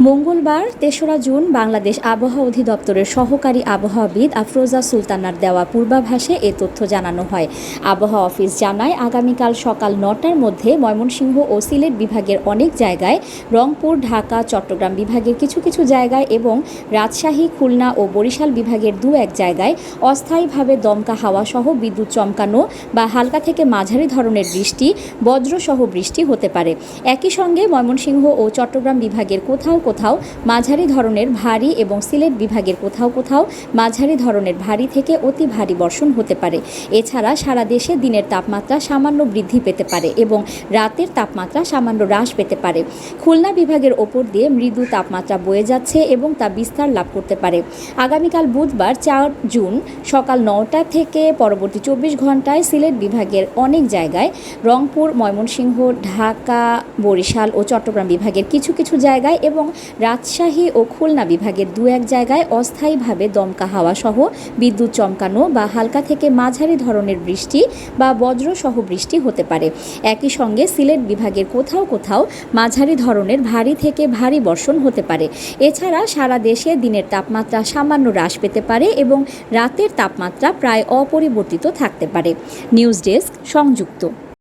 মঙ্গলবার তেসরা জুন বাংলাদেশ আবহাওয়া অধিদপ্তরের সহকারী আবহাওয়াবিদ আফরোজা সুলতানার দেওয়া পূর্বাভাসে এ তথ্য জানানো হয়। আবহাওয়া অফিস জানায়, আগামীকাল সকাল নটার মধ্যে ময়মনসিংহ ও সিলেট বিভাগের অনেক জায়গায়, রংপুর, ঢাকা, চট্টগ্রাম বিভাগের কিছু কিছু জায়গায় এবং রাজশাহী, খুলনা ও বরিশাল বিভাগের দু এক জায়গায় অস্থায়ীভাবে দমকা হাওয়া সহ বিদ্যুৎ চমকানো বা হালকা থেকে মাঝারি ধরনের বৃষ্টি, বজ্রসহ বৃষ্টি হতে পারে। একই সঙ্গে ময়মনসিংহ ও চট্টগ্রাম বিভাগের কোথাও কোথাও, মাঝারি ধরনের ভারী এবং সিলেট বিভাগের কোথাও কোথাও মাঝারি ধরনের ভারী থেকে অতি ভারী বর্ষণ হতে পারে। এছাড়া সারা দেশে দিনের তাপমাত্রা সামান্য বৃদ্ধি পেতে পারে এবং রাতের তাপমাত্রা সামান্য হ্রাস পেতে পারে। খুলনা বিভাগের ওপর দিয়ে মৃদু তাপমাত্রা বয়ে যাচ্ছে এবং তা বিস্তার লাভ করতে পারে। আগামীকাল বুধবার চার জুন সকাল নটা থেকে পরবর্তী চব্বিশ ঘন্টায় সিলেট বিভাগের অনেক জায়গায় রংপুর, ময়মনসিংহ, ঢাকা, বরিশাল ও চট্টগ্রাম বিভাগের কিছু কিছু জায়গায় এবং রাজশাহী ও খুলনা বিভাগের দু এক জায়গায় অস্থায়ীভাবে দমকা হাওয়া সহ বিদ্যুৎ চমকানো বা হালকা থেকে মাঝারি ধরনের বৃষ্টি বা বজ্রসহ বৃষ্টি হতে পারে। একই সঙ্গে সিলেট বিভাগের কোথাও কোথাও মাঝারি ধরনের ভারী থেকে ভারী বর্ষণ হতে পারে। এছাড়া সারা দেশে দিনের তাপমাত্রা সামান্য হ্রাস পেতে পারে এবং রাতের তাপমাত্রা প্রায় অপরিবর্তিত থাকতে পারে। নিউজ ডেস্ক সংযুক্ত।